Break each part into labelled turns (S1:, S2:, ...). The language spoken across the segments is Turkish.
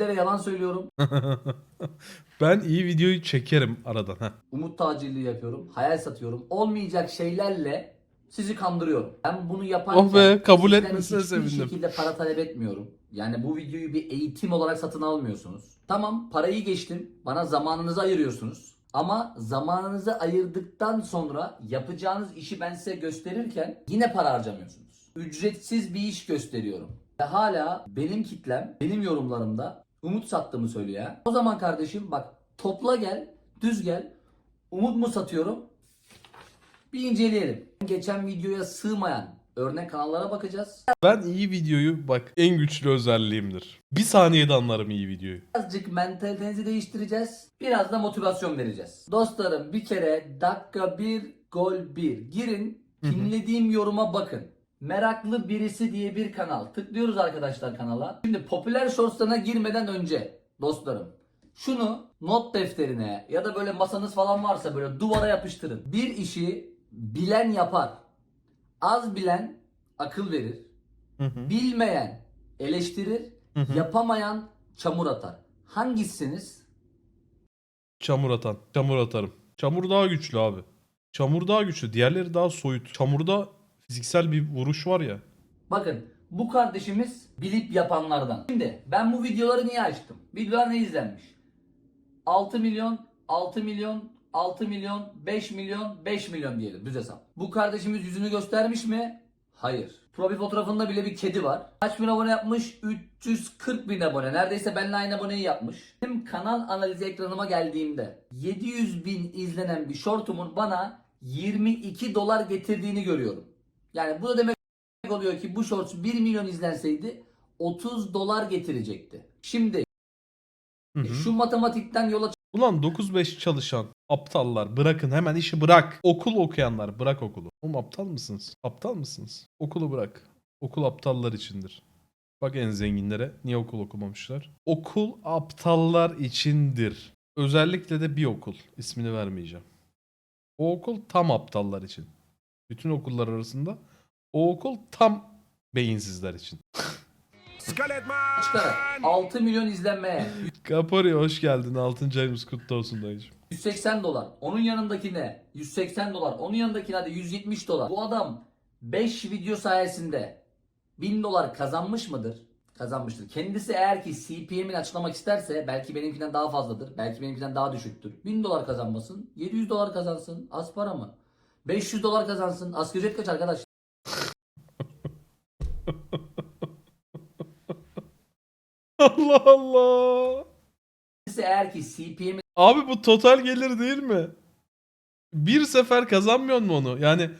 S1: sizlere yalan söylüyorum.
S2: ben iyi videoyu çekerim aradan. Heh.
S1: Umut tacirliği yapıyorum. Hayal satıyorum. Olmayacak şeylerle sizi kandırıyorum. Ben bunu yaparken
S2: Oh be, kabul
S1: sizden
S2: etmesine
S1: hiçbir
S2: sevindim.
S1: şekilde para talep etmiyorum. Yani bu videoyu bir eğitim olarak satın almıyorsunuz. Tamam parayı geçtim. Bana zamanınızı ayırıyorsunuz. Ama zamanınızı ayırdıktan sonra yapacağınız işi ben size gösterirken yine para harcamıyorsunuz. Ücretsiz bir iş gösteriyorum. Ve hala benim kitlem, benim yorumlarımda umut sattığımı söylüyor. ha. O zaman kardeşim bak topla gel, düz gel. Umut mu satıyorum? Bir inceleyelim. Geçen videoya sığmayan örnek kanallara bakacağız.
S2: Ben iyi videoyu bak en güçlü özelliğimdir. Bir saniyede anlarım iyi videoyu.
S1: Birazcık mentalitenizi değiştireceğiz. Biraz da motivasyon vereceğiz. Dostlarım bir kere dakika 1 gol 1 girin. Pinlediğim yoruma bakın. Meraklı birisi diye bir kanal. Tıklıyoruz arkadaşlar kanala. Şimdi popüler shortslarına girmeden önce dostlarım şunu not defterine ya da böyle masanız falan varsa böyle duvara yapıştırın. Bir işi bilen yapar. Az bilen akıl verir.
S2: Hı hı.
S1: Bilmeyen eleştirir,
S2: Hı hı.
S1: yapamayan çamur atar. Hangisiniz?
S2: Çamur atan. Çamur atarım. Çamur daha güçlü abi. Çamur daha güçlü. Diğerleri daha soyut. Çamurda fiziksel bir vuruş var ya.
S1: Bakın bu kardeşimiz bilip yapanlardan. Şimdi ben bu videoları niye açtım? Videolar ne izlenmiş? 6 milyon, 6 milyon, 6 milyon, 5 milyon, 5 milyon diyelim düz hesap. Bu kardeşimiz yüzünü göstermiş mi? Hayır. Profil fotoğrafında bile bir kedi var. Kaç bin abone yapmış? 340 bin abone. Neredeyse benimle aynı aboneyi yapmış. Benim kanal analizi ekranıma geldiğimde 700 bin izlenen bir shortumun bana 22 dolar getirdiğini görüyorum. Yani bu da demek oluyor ki bu shorts 1 milyon izlenseydi 30 dolar getirecekti. Şimdi
S2: Hı hı.
S1: şu matematikten yola
S2: Ulan 9-5 çalışan aptallar bırakın hemen işi bırak. Okul okuyanlar bırak okulu. Oğlum aptal mısınız? Aptal mısınız? Okulu bırak. Okul aptallar içindir. Bak en zenginlere niye okul okumamışlar? Okul aptallar içindir. Özellikle de bir okul. ismini vermeyeceğim. O okul tam aptallar için. Bütün okullar arasında o okul tam beyinsizler için.
S1: çıkarak 6 milyon izlenmeye
S2: Kapori hoş geldin. 6. ayımız kutlu olsun dayıcım.
S1: 180 dolar. Onun yanındaki ne? 180 dolar. Onun yanındaki hadi 170 dolar. Bu adam 5 video sayesinde 1000 dolar kazanmış mıdır? Kazanmıştır. Kendisi eğer ki CPM'ini açıklamak isterse belki benimkinden daha fazladır. Belki benimkinden daha düşüktür. 1000 dolar kazanmasın. 700 dolar kazansın. Az para mı? 500 dolar kazansın. Asgari ücret kaç arkadaş?
S2: Allah Allah.
S1: Kendisi eğer ki CPM'ini
S2: Abi bu total gelir değil mi? Bir sefer kazanmıyor mu onu? Yani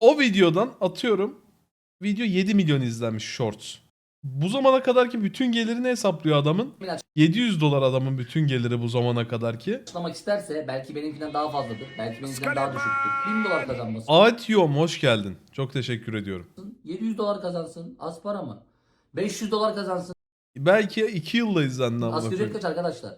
S2: o videodan atıyorum video 7 milyon izlenmiş shorts. Bu zamana kadarki bütün gelirini hesaplıyor adamın. 700 dolar adamın bütün geliri bu zamana kadarki.
S1: açıklamak isterse belki benimkinden daha fazladır. Belki benimkinden daha düşüktür. 1000 dolar kazanmasın.
S2: Atyom hoş geldin. Çok teşekkür ediyorum.
S1: 700 dolar kazansın. Az para mı? 500 dolar kazansın.
S2: Belki 2 yılla izlendi ama.
S1: Asgari ücret kaç arkadaşlar?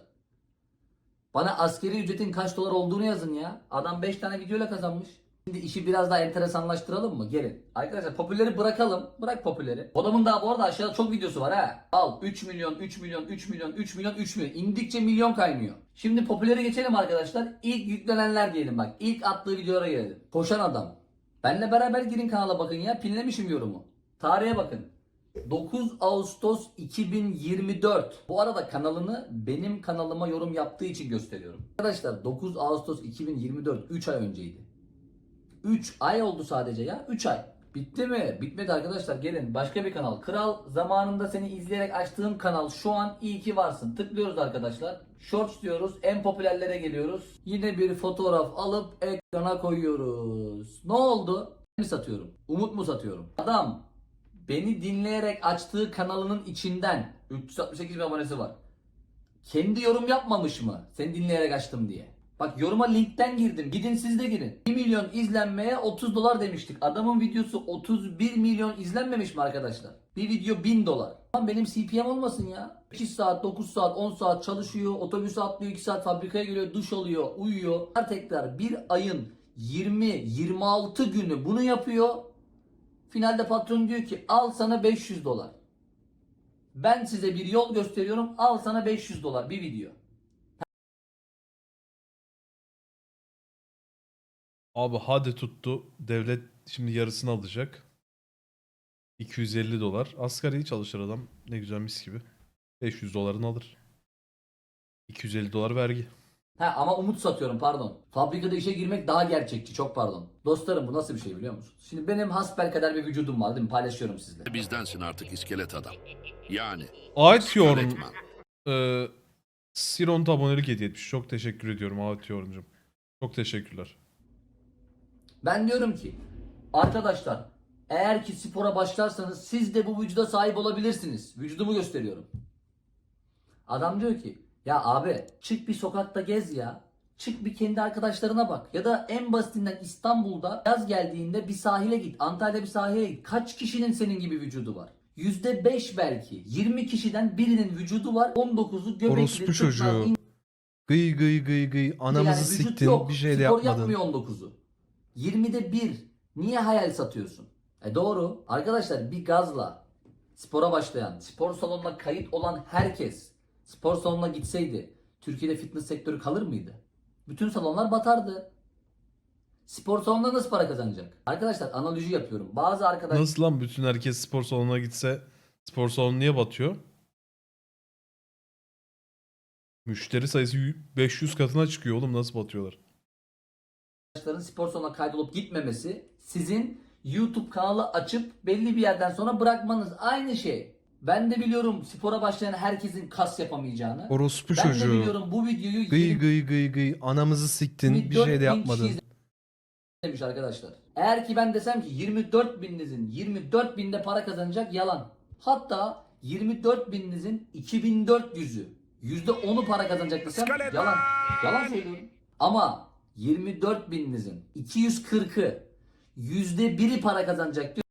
S1: Bana askeri ücretin kaç dolar olduğunu yazın ya. Adam 5 tane videoyla kazanmış. Şimdi işi biraz daha enteresanlaştıralım mı? Gelin. Arkadaşlar popüleri bırakalım. Bırak popüleri. Adamın daha bu arada aşağıda çok videosu var ha. Al 3 milyon, 3 milyon, 3 milyon, 3 milyon, 3 milyon. İndikçe milyon kaynıyor. Şimdi popüleri geçelim arkadaşlar. İlk yüklenenler diyelim bak. İlk attığı videolara gelelim. Koşan adam. Benle beraber girin kanala bakın ya. Pinlemişim yorumu. Tarihe bakın. 9 Ağustos 2024. Bu arada kanalını benim kanalıma yorum yaptığı için gösteriyorum. Arkadaşlar 9 Ağustos 2024 3 ay önceydi. 3 ay oldu sadece ya 3 ay. Bitti mi? Bitmedi arkadaşlar gelin başka bir kanal. Kral zamanında seni izleyerek açtığım kanal şu an iyi ki varsın. Tıklıyoruz arkadaşlar. Shorts diyoruz. En popülerlere geliyoruz. Yine bir fotoğraf alıp ekrana koyuyoruz. Ne oldu? mi satıyorum? Umut mu satıyorum? Adam beni dinleyerek açtığı kanalının içinden 368 bin abonesi var. Kendi yorum yapmamış mı? Seni dinleyerek açtım diye. Bak yoruma linkten girdim. Gidin siz de girin. 1 milyon izlenmeye 30 dolar demiştik. Adamın videosu 31 milyon izlenmemiş mi arkadaşlar? Bir video 1000 dolar. Lan benim CPM olmasın ya. 2 saat, 9 saat, 10 saat çalışıyor. Otobüse atlıyor 2 saat fabrikaya geliyor. Duş alıyor, uyuyor. Tekrar bir ayın 20-26 günü bunu yapıyor. Finalde patron diyor ki al sana 500 dolar. Ben size bir yol gösteriyorum. Al sana 500 dolar bir video.
S2: Abi hadi tuttu. Devlet şimdi yarısını alacak. 250 dolar. Asgari çalışır adam. Ne güzel mis gibi. 500 dolarını alır. 250 dolar vergi.
S1: Ha ama umut satıyorum pardon. Fabrikada işe girmek daha gerçekçi çok pardon. Dostlarım bu nasıl bir şey biliyor musunuz? Şimdi benim hasbelkader bir vücudum var değil mi? Paylaşıyorum sizle.
S3: Bizdensin artık iskelet adam. Yani.
S2: Ait yorum. Ee, Siron abonelik hediye etmiş. Çok teşekkür ediyorum Ait yorumcum. Çok teşekkürler.
S1: Ben diyorum ki arkadaşlar eğer ki spora başlarsanız siz de bu vücuda sahip olabilirsiniz. Vücudumu gösteriyorum. Adam diyor ki ya abi çık bir sokakta gez ya. Çık bir kendi arkadaşlarına bak. Ya da en basitinden İstanbul'da yaz geldiğinde bir sahile git. Antalya'da bir sahile git. Kaç kişinin senin gibi vücudu var? %5 belki. 20 kişiden birinin vücudu var. 19'u göbekli.
S4: Orospu çocuğu. Gıy gıy gıy gıy. Anamızı
S1: vücut
S4: siktin.
S1: yok.
S4: Bir şey de
S1: Spor
S4: yapmadın.
S1: yapmıyor 19'u. 20'de 1. Niye hayal satıyorsun? E doğru. Arkadaşlar bir gazla spora başlayan, spor salonuna kayıt olan herkes spor salonuna gitseydi Türkiye'de fitness sektörü kalır mıydı? Bütün salonlar batardı. Spor salonunda nasıl para kazanacak? Arkadaşlar analoji yapıyorum. Bazı arkadaşlar
S2: Nasıl lan bütün herkes spor salonuna gitse spor salonu niye batıyor? Müşteri sayısı y- 500 katına çıkıyor oğlum nasıl batıyorlar?
S1: Arkadaşların spor salonuna kaydolup gitmemesi sizin YouTube kanalı açıp belli bir yerden sonra bırakmanız aynı şey. Ben de biliyorum spora başlayan herkesin kas yapamayacağını.
S4: Orospu
S1: ben de
S4: çocuğu.
S1: biliyorum bu videoyu
S4: Gıy
S1: 20
S4: gıy gıy gıy. Anamızı siktin. Bir
S1: 24
S4: şey de yapmadın.
S1: demiş arkadaşlar. Eğer ki ben desem ki 24 bininizin 24 binde para kazanacak yalan. Hatta 24 bininizin 2400'ü %10'u para kazanacak desem yalan. Yalan söylüyorum. Ama 24 bininizin 240'ı %1'i para kazanacak diyor.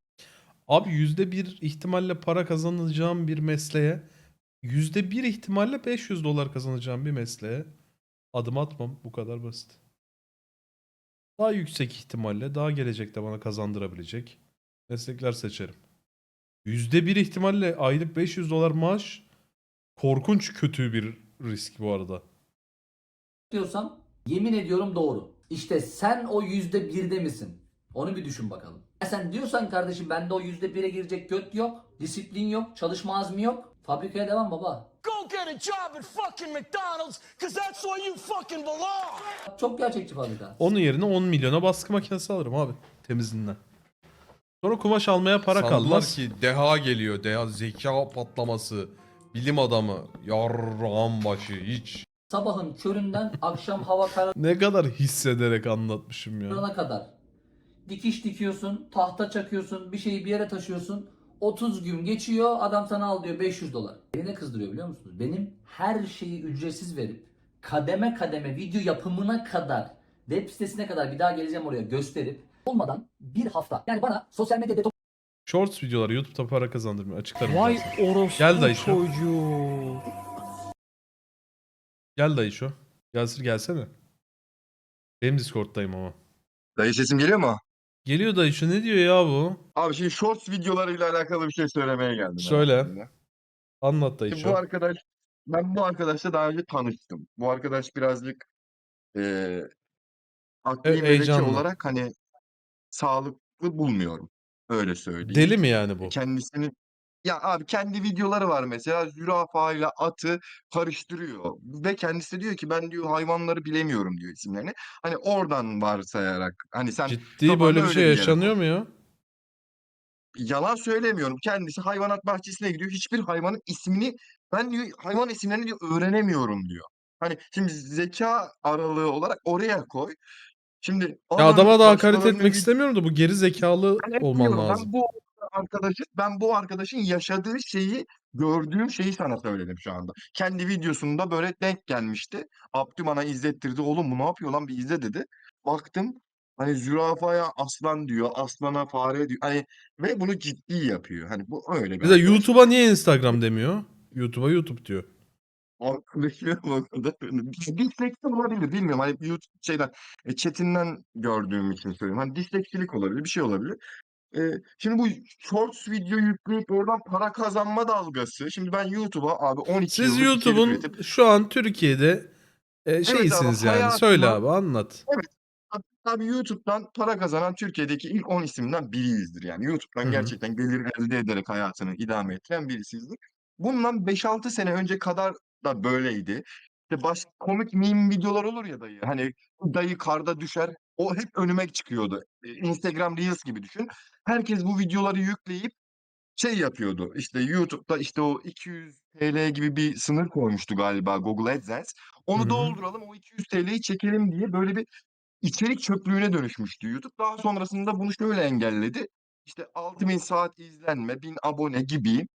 S2: Abi %1 ihtimalle para kazanacağım bir mesleğe %1 ihtimalle 500 dolar kazanacağım bir mesleğe adım atmam. Bu kadar basit. Daha yüksek ihtimalle daha gelecekte bana kazandırabilecek meslekler seçerim. %1 ihtimalle aylık 500 dolar maaş korkunç kötü bir risk bu arada.
S1: diyorsam yemin ediyorum doğru. İşte sen o yüzde birde misin? Onu bir düşün bakalım. Ya sen diyorsan kardeşim bende o yüzde bire girecek göt yok, disiplin yok, çalışma azmi yok. Fabrikaya devam baba.
S5: Go get a job at fucking McDonald's, cause that's where you fucking belong.
S1: Çok gerçekçi fabrika.
S2: Onun yerine 10 milyona baskı makinesi alırım abi temizliğinden. Sonra kumaş almaya para
S4: Sandılar
S2: kalmaz.
S4: ki deha geliyor. Deha zeka patlaması. Bilim adamı. Yarrağın başı hiç.
S1: Sabahın köründen akşam hava
S2: Ne kadar hissederek anlatmışım ya.
S1: kararına kadar dikiş dikiyorsun, tahta çakıyorsun, bir şeyi bir yere taşıyorsun. 30 gün geçiyor adam sana al diyor 500 dolar. Beni ne kızdırıyor biliyor musunuz? Benim her şeyi ücretsiz verip kademe kademe video yapımına kadar web sitesine kadar bir daha geleceğim oraya gösterip olmadan bir hafta yani bana sosyal medya detoks
S2: Shorts videolar YouTube'da para kazandırmıyor. Açıklarım.
S6: Vay
S2: birazdan.
S6: orospu
S2: Gel
S6: çocuğu.
S2: Gel dayı şu. Yasir gelsene. Benim Discord'dayım ama.
S7: Dayı sesim geliyor mu?
S2: Geliyor dayı şu ne diyor ya bu?
S7: Abi şimdi shorts videolarıyla alakalı bir şey söylemeye geldim.
S2: Söyle.
S7: aslında.
S2: Anlat dayı
S7: Şimdi
S2: şu.
S7: bu arkadaş, ben bu arkadaşla daha önce tanıştım. Bu arkadaş birazcık eee akli
S2: E- heyecanlı.
S7: olarak hani sağlıklı bulmuyorum. Öyle söyleyeyim.
S2: Deli mi yani bu?
S7: Kendisini ya abi kendi videoları var mesela zürafa ile atı karıştırıyor ve kendisi diyor ki ben diyor hayvanları bilemiyorum diyor isimlerini. Hani oradan varsayarak hani sen
S2: Ciddi böyle bir
S7: öyle
S2: şey
S7: yere
S2: yaşanıyor mu ya?
S7: yalan söylemiyorum. Kendisi hayvanat bahçesine gidiyor. Hiçbir hayvanın ismini ben diyor hayvan isimlerini diyor öğrenemiyorum diyor. Hani şimdi zeka aralığı olarak oraya koy. Şimdi
S2: Ya
S7: adam
S2: adama da hakaret
S7: başkalarının
S2: etmek istemiyorum da bu geri zekalı
S7: Ben
S2: olman lazım.
S7: Ben bu arkadaşın ben bu arkadaşın yaşadığı şeyi gördüğüm şeyi sana söyledim şu anda. Kendi videosunda böyle denk gelmişti. Abdü bana izlettirdi. Oğlum bu ne yapıyor lan bir izle dedi. Baktım hani zürafaya aslan diyor. Aslana fare diyor. Hani ve bunu ciddi yapıyor. Hani bu öyle bir arkadaş.
S2: YouTube'a niye Instagram demiyor? YouTube'a YouTube diyor.
S7: Arkadaşım o kadar. Disleksi olabilir bilmiyorum. Hani YouTube şeyden e, chatinden gördüğüm için söylüyorum. Hani disleksilik olabilir bir şey olabilir. Ee, şimdi bu shorts video yükleyip oradan para kazanma dalgası. Şimdi ben YouTube'a abi 12
S2: Siz YouTube'un
S7: üretip
S2: şu an Türkiye'de e, şeysiniz yani.
S7: hayatıma-
S2: Söyle abi anlat.
S7: Abi YouTube'dan para kazanan Türkiye'deki ilk 10 isimden biriyizdir yani. YouTube'dan
S2: hı.
S7: gerçekten gelir elde ederek hayatını idame ettiren birisiyizdir. Bundan 5-6 sene önce kadar da böyleydi. İşte baş, komik meme videolar olur ya dayı. Hani dayı karda düşer. O hep önüme çıkıyordu. Ee, Instagram Reels gibi düşün. Herkes bu videoları yükleyip şey yapıyordu. İşte YouTube'da işte o 200 TL gibi bir sınır koymuştu galiba Google AdSense. Onu
S2: Hı hı.
S7: dolduralım o 200 TL'yi çekelim diye böyle bir içerik çöplüğüne dönüşmüştü YouTube. Daha sonrasında bunu şöyle engelledi. İşte 6000 saat izlenme, 1000 abone gibi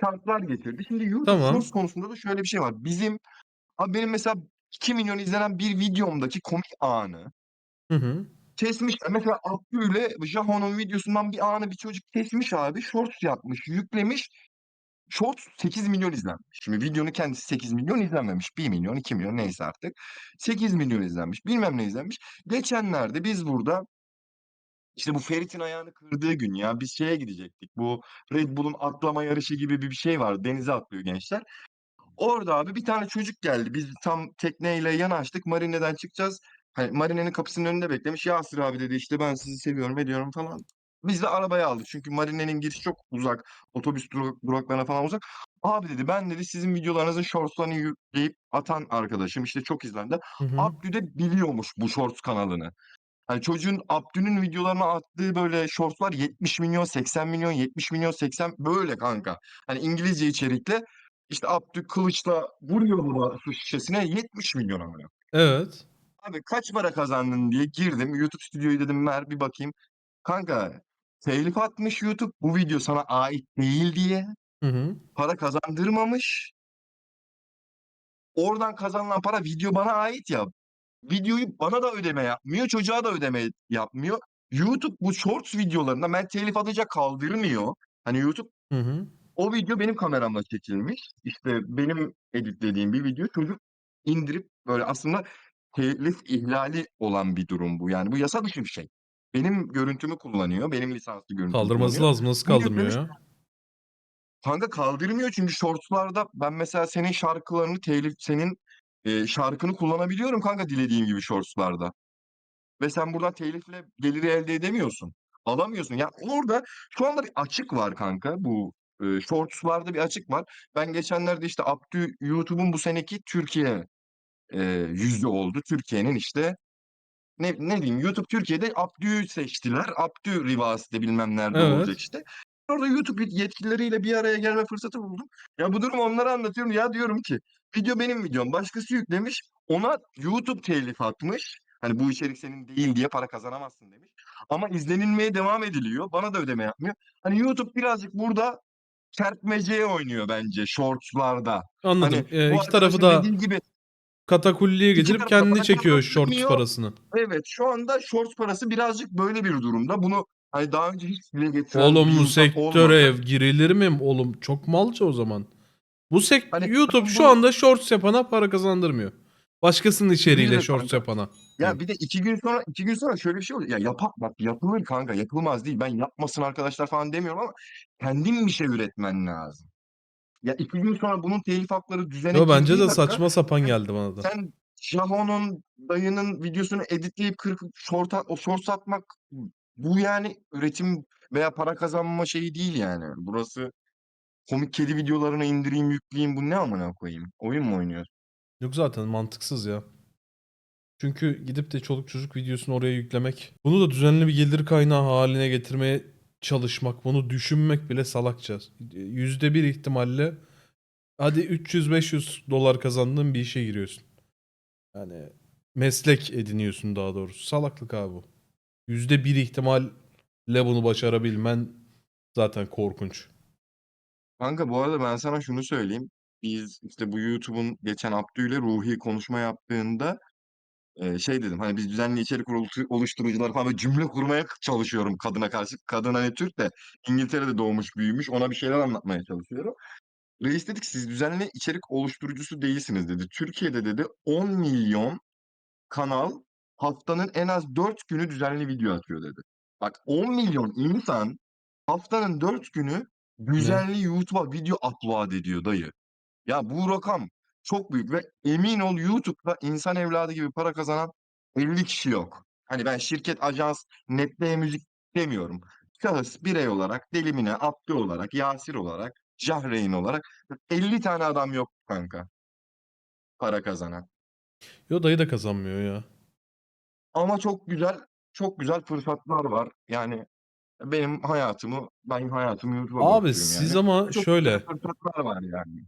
S7: şartlar getirdi. Şimdi YouTube
S2: Tamam.
S7: Shorts konusunda da şöyle bir şey var. Bizim abi benim mesela 2 milyon izlenen bir videomdaki komik anı
S2: Hı hı.
S7: kesmişler. Mesela Abdü ile Jaho'nun videosundan bir anı bir çocuk kesmiş abi. Shorts yapmış, yüklemiş. Shorts 8 milyon izlenmiş. Şimdi videonun kendisi 8 milyon izlenmemiş. 1 milyon, 2 milyon neyse artık. 8 milyon izlenmiş. Bilmem ne izlenmiş. Geçenlerde biz burada işte bu Ferit'in ayağını kırdığı gün ya biz şeye gidecektik. Bu Red Bull'un atlama yarışı gibi bir bir şey var. Denize atlıyor gençler. Orada abi bir tane çocuk geldi. Biz tam tekneyle yanaştık. Marine'den çıkacağız. Hani Marine'nin kapısının önünde beklemiş. Yasir abi dedi işte ben sizi seviyorum ediyorum falan. Biz de arabaya aldık. Çünkü Marine'nin girişi çok uzak. Otobüs durak, duraklarına falan uzak. Abi dedi ben dedi sizin videolarınızın shortslarını yükleyip atan arkadaşım. işte çok izlendi.
S2: Hı hı.
S7: Abdü de biliyormuş bu shorts kanalını. Hani çocuğun Abdü'nün videolarına attığı böyle shortslar 70 milyon, 80 milyon, 70 milyon, 80 böyle kanka. Hani İngilizce içerikle işte Abdü kılıçla vuruyor bu su şişesine 70 milyon ama.
S2: Evet.
S7: Abi kaç para kazandın diye girdim. YouTube stüdyoyu dedim ver bir bakayım. Kanka telif atmış YouTube bu video sana ait değil diye.
S2: Hı hı.
S7: Para kazandırmamış. Oradan kazanılan para video bana ait ya. Videoyu bana da ödeme yapmıyor, çocuğa da ödeme yapmıyor. YouTube bu shorts videolarında ben telif atacak kaldırmıyor. Hani YouTube
S2: Hı hı.
S7: O video benim kameramla çekilmiş. İşte benim editlediğim bir video. Çocuk indirip böyle aslında telif ihlali olan bir durum bu. Yani bu yasa dışı bir şey. Benim görüntümü kullanıyor. Benim lisanslı görüntümü
S2: Kaldırması
S7: kullanıyor.
S2: lazım. Nasıl kaldırmıyor ya?
S7: Kanka kaldırmıyor çünkü shortslarda ben mesela senin şarkılarını telif senin e, şarkını kullanabiliyorum kanka dilediğim gibi shortslarda. Ve sen buradan telifle geliri elde edemiyorsun. Alamıyorsun. Yani orada şu anda bir açık var kanka. Bu e, shortslarda bir açık var. Ben geçenlerde işte Abdü YouTube'un bu seneki Türkiye e, yüzü oldu. Türkiye'nin işte ne, ne diyeyim YouTube Türkiye'de Abdü'yü seçtiler. Abdü Rivasi'de bilmem nerede
S2: Evet.
S7: olacak işte. Orada YouTube yetkilileriyle bir araya gelme fırsatı buldum. Ya bu durumu onlara anlatıyorum. Ya diyorum ki video benim videom. Başkası yüklemiş. Ona YouTube telif atmış. Hani bu içerik senin değil diye para kazanamazsın demiş. Ama izlenilmeye devam ediliyor. Bana da ödeme yapmıyor. Hani YouTube birazcık burada kertmeceye oynuyor bence shortslarda.
S2: Anladım.
S7: Hani
S2: Ee, iki tarafı da
S7: gibi
S2: katakulliye getirip
S7: taraf da
S2: kendi
S7: para
S2: çekiyor shorts parasını.
S7: Evet şu anda shorts parası birazcık böyle bir durumda. Bunu hani daha önce hiç dile getiren
S2: Oğlum bu sektöre
S7: olmadı.
S2: girilir mi? Oğlum çok malca o zaman. Bu sek
S7: Hani
S2: YouTube şu
S7: bu-
S2: anda shorts yapana para kazandırmıyor. Başkasının içeriğiyle
S7: Bilir
S2: shorts
S7: kanka.
S2: yapana.
S7: Ya bir de iki gün sonra iki gün sonra şöyle bir şey oluyor. Ya yapak bak yapılır kanka yapılmaz değil. Ben yapmasın arkadaşlar falan demiyorum ama kendin bir şey üretmen lazım. Ya iki gün sonra bunun telif hakları düzene
S2: Yo bence
S7: girdiği
S2: de
S7: dakika
S2: saçma sapan geldi bana da.
S7: sen Jaho'nun dayının videosunu editleyip kırıp short, o shorts atmak bu yani üretim veya para kazanma şeyi değil yani. Burası komik kedi videolarını indireyim yükleyeyim bu ne amına koyayım? Oyun mu oynuyor?
S2: Yok zaten mantıksız ya. Çünkü gidip de çoluk çocuk videosunu oraya yüklemek, bunu da düzenli bir gelir kaynağı haline getirmeye çalışmak, bunu düşünmek bile salakça. Yüzde bir ihtimalle hadi 300-500 dolar kazandığın bir işe giriyorsun. Yani meslek ediniyorsun daha doğrusu. Salaklık abi bu. Yüzde bir ihtimalle bunu başarabilmen zaten korkunç.
S7: Kanka bu arada ben sana şunu söyleyeyim. Biz işte bu YouTube'un geçen Abdü ile Ruhi konuşma yaptığında e, şey dedim hani biz düzenli içerik oluştu- oluşturucular falan böyle cümle kurmaya çalışıyorum kadına karşı. Kadın hani Türk de İngiltere'de doğmuş büyümüş ona bir şeyler anlatmaya çalışıyorum. Reis dedik siz düzenli içerik oluşturucusu değilsiniz dedi. Türkiye'de dedi 10 milyon kanal haftanın en az 4 günü düzenli video atıyor dedi. Bak 10 milyon insan haftanın 4 günü düzenli YouTube'a video upload ediyor dayı. Ya bu rakam çok büyük ve emin ol YouTube'da insan evladı gibi para kazanan 50 kişi yok. Hani ben şirket, ajans, netleye müzik demiyorum. Şahıs, birey olarak, Delimine, Abdü olarak, Yasir olarak, Jahreyn olarak 50 tane adam yok kanka. Para kazanan.
S2: Yo dayı da kazanmıyor ya.
S7: Ama çok güzel, çok güzel fırsatlar var. Yani benim hayatımı, ben hayatımı YouTube'a
S2: Abi
S7: bırakıyorum
S2: siz
S7: yani.
S2: ama
S7: Çok
S2: şöyle.
S7: güzel fırsatlar var yani.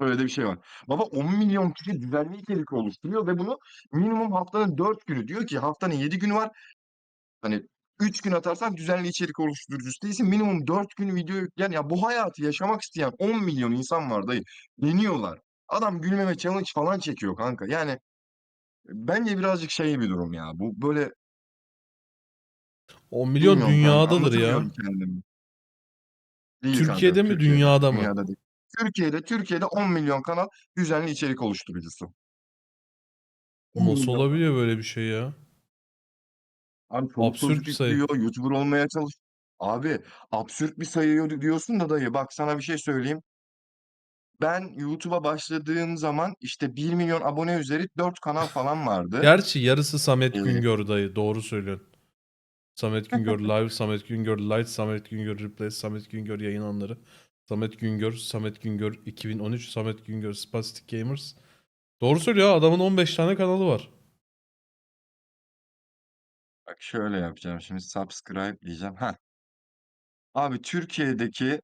S7: Öyle de bir şey var. Baba 10 milyon kişi düzenli içerik oluşturuyor ve bunu minimum haftanın 4 günü diyor ki haftanın 7 günü var. Hani 3 gün atarsan düzenli içerik oluşturucusu değilsin. Minimum 4 gün video yükleyen ya bu hayatı yaşamak isteyen 10 milyon insan var dayı. Deniyorlar. Adam gülmeme challenge falan çekiyor kanka. Yani bence birazcık şey bir durum ya. Bu böyle
S2: 10 milyon
S7: bilmiyorum kanka,
S2: dünyadadır ya.
S7: anlatamıyorum kendimi. Değil
S2: Türkiye'de
S7: kanka,
S2: mi, dünyada mı?
S7: Dünyada değil. Türkiye'de Türkiye'de 10 milyon kanal düzenli içerik oluşturucusu. 10
S2: Nasıl
S7: milyon.
S2: olabiliyor böyle bir şey ya?
S7: Abi çok
S2: Absürt
S7: çocuk
S2: bir sayı.
S7: yüklüyor, YouTuber olmaya çalış. Abi absürt bir sayı diyorsun da dayı bak sana bir şey söyleyeyim. Ben YouTube'a başladığım zaman işte 1 milyon abone üzeri 4 kanal falan vardı.
S2: Gerçi yarısı Samet
S7: Ee,
S2: Güngör dayı. Doğru söylüyorsun. Samet Güngör Live, Samet Güngör Light, Samet Güngör Replay, Samet Güngör yayınanları, Samet Güngör, Samet Güngör 2013, Samet Güngör Spastic Gamers. Doğru söylüyor ha, adamın 15 tane kanalı var.
S7: Bak şöyle yapacağım şimdi subscribe diyeceğim. Heh. Abi Türkiye'deki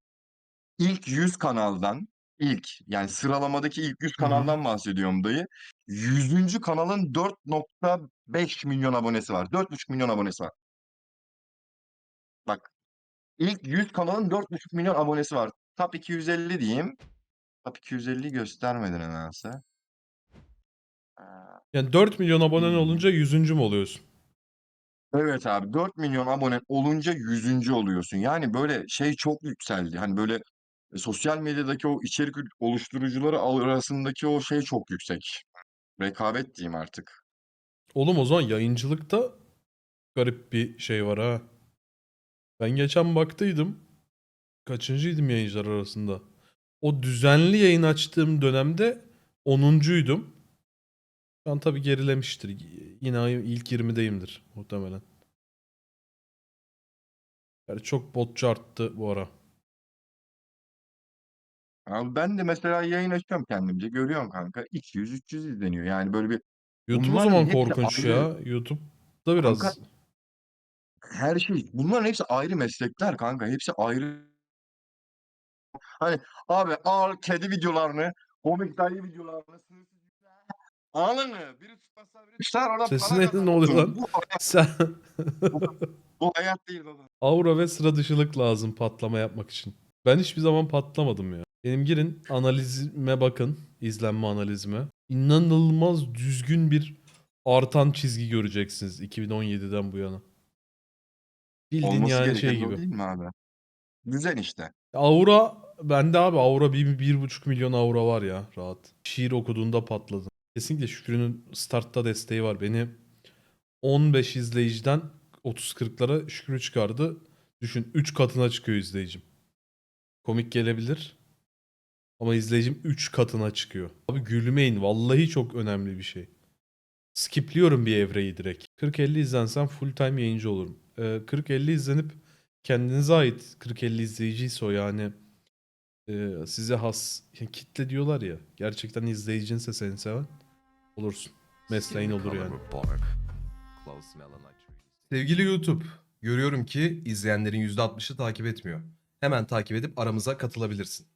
S7: ilk 100 kanaldan ilk yani sıralamadaki ilk 100
S2: Hı hı.
S7: kanaldan bahsediyorum dayı. 100. kanalın 4.5 milyon abonesi var. 4.5 milyon abonesi var. Bak ilk 100 kanalın 4.5 milyon abonesi var. Top 250 diyeyim. Top 250'yi göstermedin nedense. Ee,
S2: Yani 4 milyon abonen
S7: Hmm.
S2: olunca 100. mü oluyorsun?
S7: Evet abi 4 milyon abone olunca 100. oluyorsun. Yani böyle şey çok yükseldi. Hani böyle e, sosyal medyadaki o içerik oluşturucuları arasındaki o şey çok yüksek. Rekabet diyeyim artık.
S2: Oğlum o zaman yayıncılıkta garip bir şey var ha. Ben geçen baktıydım. Kaçıncıydım yayıncılar arasında? O düzenli yayın açtığım dönemde 10'uncuydum. Şu an tabii gerilemiştir. Yine ilk 20'deyimdir muhtemelen. Yani çok botçu arttı bu ara.
S7: Abi ben de mesela yayın açıyorum kendimce. Görüyorum kanka 200-300 izleniyor. Yani böyle bir
S2: YouTube o
S7: Bunların
S2: zaman
S7: hepsi
S2: korkunç
S7: ayrı.
S2: ya. YouTube'da biraz
S7: Kanka, her şey. Bunların hepsi ayrı meslekler kanka. Hepsi ayrı. Hani abi al kedi videolarını, komik dayı videolarını, sınırsız Anladın Biri tutmasa biri tutar orada
S2: Sesin
S7: para
S2: ne- ne oluyor lan?
S7: Bu
S2: sen
S7: bu hayat değil baba.
S2: aura ve sıra dışılık lazım patlama yapmak için. Ben hiçbir zaman patlamadım ya. Benim girin analizime bakın. izlenme analizime. İnanılmaz düzgün bir artan çizgi göreceksiniz 2017'den bu yana. Bildiğin
S7: Olması
S2: yani şey gibi.
S7: değil mi abi? Düzen işte.
S2: Aura bende abi aura bir, bir buçuk milyon aura var ya rahat. Şiir okuduğunda patladı. Kesinlikle Şükrü'nün startta desteği var. Beni 15 izleyiciden 30-40'lara Şükrü çıkardı. Düşün 3 katına çıkıyor izleyicim. Komik gelebilir. Ama izleyicim 3 katına çıkıyor. Abi gülmeyin vallahi çok önemli bir şey. Skipliyorum bir evreyi direkt. 40-50 izlensem full time yayıncı olurum. Ee, 40-50 izlenip kendinize ait 40-50 izleyiciyse o yani e, size has yani kitle diyorlar ya gerçekten izleyicinse seni seven olursun. Mesleğin olur yani.
S4: Sevgili YouTube, görüyorum ki izleyenlerin %60'ı takip etmiyor. Hemen takip edip aramıza katılabilirsin.